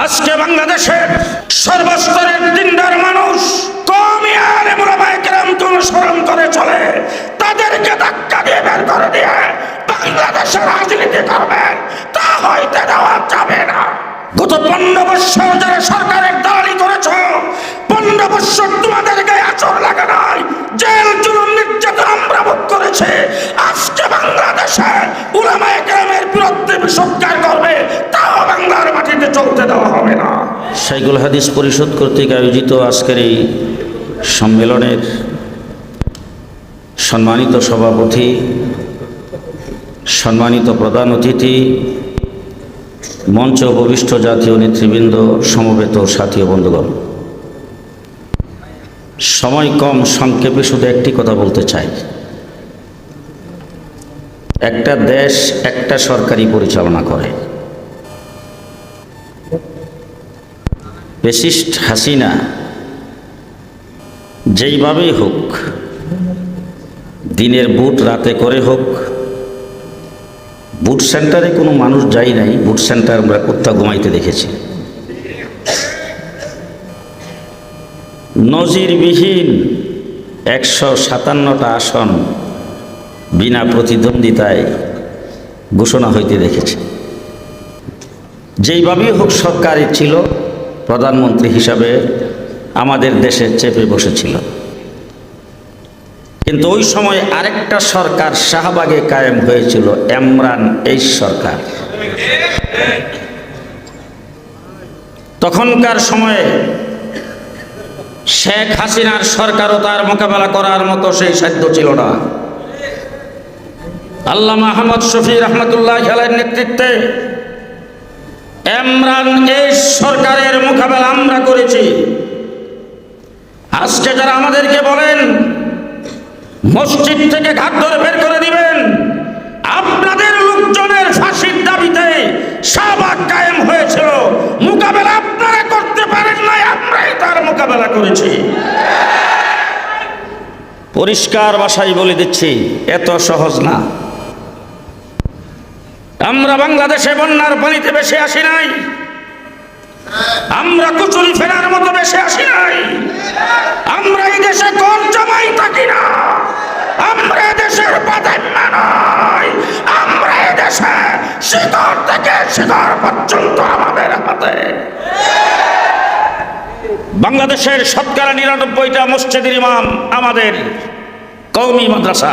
আজকে বাংলাদেশের সর্বস্তরের দিনদার মানুষ কমি আর মোলামাইকেরামকে অনুসরণ করে চলে। তাদেরকে ধাক্কা দিয়ে বের করে দিয়ে বাংলাদেশের রাজনীতি করবেন তা হইতে দেওয়া যাবে না। গত পনেরো বৎসর যারা সরকারের দালালি করেছ। পনেরো বৎসর তোমাদের আচর লাগে নাই। জেল জুলুম, নির্যাতন সাইকুল হাদিস পরিষদ কর্তৃক আয়োজিত আজকের এই সম্মেলনের সম্মানিত সভাপতি, সম্মানিত প্রধান অতিথি, মঞ্চ উপবিষ্ট জাতীয় নেতৃবৃন্দ, সমবেত সাথী বন্ধুগণ। সময় কম, সংক্ষেপে শুধু একটি কথা বলতে চাই। একটা দেশ একটা সরকারি পরিচালনা করে। পেসিস্ট হাসিনা, যেইভাবেই হোক, দিনের বুট রাতে করে হোক, বুট সেন্টারে কোনো মানুষ যাই নাই, বুট সেন্টার আমরা কুত্তা ঘুমাইতে দেখেছি। নজিরবিহীন একশো সাতান্নটা আসন বিনা প্রতিদ্বন্দ্বিতায় ঘোষণা হইতে দেখেছি। যেইভাবেই হোক সরকারি ছিল প্রধানমন্ত্রী হিসাবে আমাদের দেশে চেপে বসেছিল। কিন্তু ওই সময় আরেকটা সরকার শাহবাগে কায়েম হয়েছিল এমরান এই সরকার। তখনকার সময়ে শেখ হাসিনার সরকারও তার মোকাবেলা করার মতো সেই সাধ্য ছিল না। আল্লাহ আহমদ শফি রহমতুল্লাহ খেলার নেতৃত্বে এমরান এই সরকারের মোকাবেলা আমরা করেছি, আজকে যারা আমাদেরকে বলেন, মসজিদ থেকে ঘাট ধরে বের করে দিবেন, আপনাদের লোকজনের ফাঁসির দাবিতে শাহবাগ কায়েম হয়েছিল। মোকাবেলা আপনারা করতে পারেন নাই, আমরাই তার মোকাবেলা করেছি। পরিষ্কার ভাষায় বলে দিচ্ছি, এত সহজ না। আমরা বাংলাদেশে বন্যার পানিতে বেশি আসি নাই। আমরা কুচুরি ফেরার মতো বেশি আসি নাই। আমরা এই দেশে কর জমাই থাকি না। আমরা দেশের প্রাধান্য নয় আমরা দেশে শিকড় থেকে শিকড় পর্যন্ত আমাদের হাতে। বাংলাদেশের শতকরা নিরানব্বইটা মসজিদের ইমাম আমাদের কৌমি মাদ্রাসা।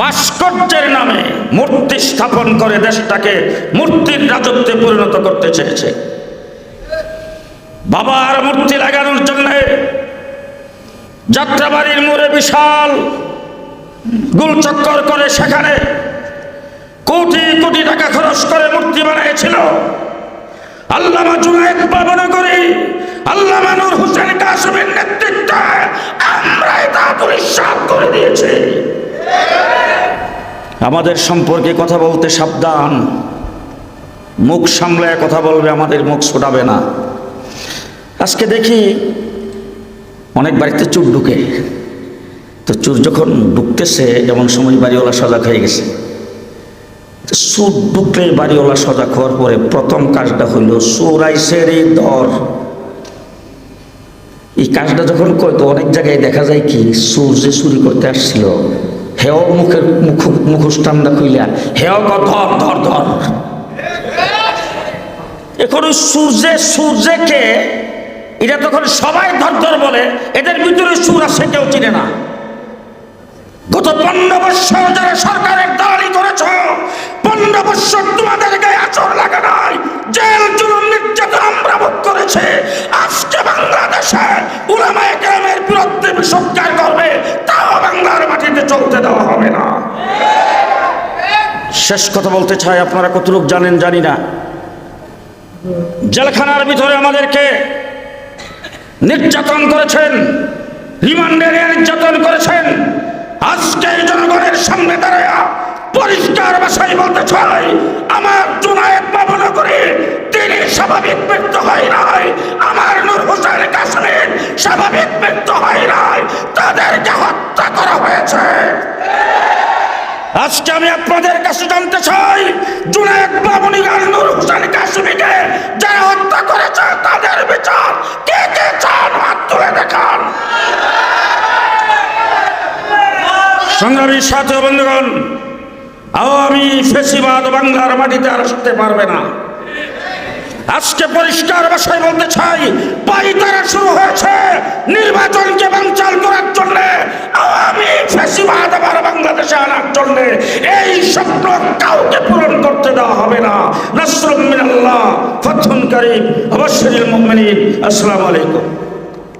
ভাস্কর্যের নামে মূর্তি স্থাপন করে দেশটাকে মূর্তির রাজত্বে পরিণত করতে চেয়েছে। বাবার মূর্তি লাগানোর জন্য যাত্রাবাড়ির মোড়ে বিশাল গুলচক্কর করে সেখানে কোটি কোটি টাকা খরচ করে মূর্তি বানিয়েছিল। আল্লামা জুনায়েদ মনে করি আল্লামা নূর হোসেন কাসিমের নেতৃত্বে আমরাই তা পরিষ্কার করে দিয়েছি আমাদের সম্পর্কে কথা বলতে সাবধান। মুখ সামলায় কথা বলবে, আমাদের মুখ ছোটাবে না। আজকে দেখি অনেক বাড়িতে চুর ঢুকে। তো চুর যখন ঢুকতেছে এমন সময় বাড়িওয়ালা সজাগ হয়ে গেছে। চুর ঢুকলে বাড়িওয়ালা সজাগ হওয়ার পরে প্রথম কাজটা হইল চোর আইসের এই দর। এই কাজটা যখন কয় তো অনেক জায়গায় দেখা যায় কি, চোর যে চুরি করতে আসছিল হেও মুখের মুখ মুখোশটান্দা খুইলা হেও ক ধর ধর ধর। এখন সূর্যে, সূর্যকে, এটা তখন সবাই ধর ধর বলে, এদের ভিতরে সুর আছে কেউ চিনে না। গত পনেরো বৎসর যারা সরকারের দালালি করেছ, পনেরো বৎসর তোমাদের গায়ে আচর লাগে নাই, জেল, জুলুম, নির্যাতন আমরা ভোগ করেছে। আজকে বাংলাদেশে উলামায়ে কেরামের বিরুদ্ধে সৎকার করবে তাও বাংলার মাটিতে চলতে দেওয়া হবে না। শেষ কথা বলতে চাই, আপনারা কতটুকু জানেন জানি না। জেলখানার ভিতরে আমাদেরকে নির্যাতন করেছেন, রিমান্ডে নির্যাতন করেছেন। আজকে জনগণের সামনে দাঁড়ায় পরিষ্কার ভাষায় বলতে চাই, আমার জুনায়েদ বাবনা করে তিনি স্বাভাবিক মৃত্যু হয় নাই। আমার নূর হোসেন কাশ্মীর আজকে আমি আপনাদের কাছে জানতে চাই, জুনায়েদ বাবুনি নূর হোসেন কাশ্মীরকে যারা হত্যা করেছে, তাদের বিচার কে কে চান? হাত তুলে দেখান। সংগ্রামী সাথী বন্ধুগণ, আওয়ামী ফেসিবাদ বাংলার মাটিতে আর আসতে পারবে না। আজকে পরিষ্কার ভাষায় বলতে চাই পাইতারা শুরু হয়েছে নির্বাচনকে বাঞ্চাল করার জন্য, আওয়ামী ফেসিবাদ আবার বাংলাদেশে আনার জন্য। এই স্বপ্ন কাউকে পূরণ করতে দেওয়া হবে না। নাসরুম মিনাল্লাহ ফতুন করিম অবশ্যই মুমিনিন, আসসালামু আলাইকুম।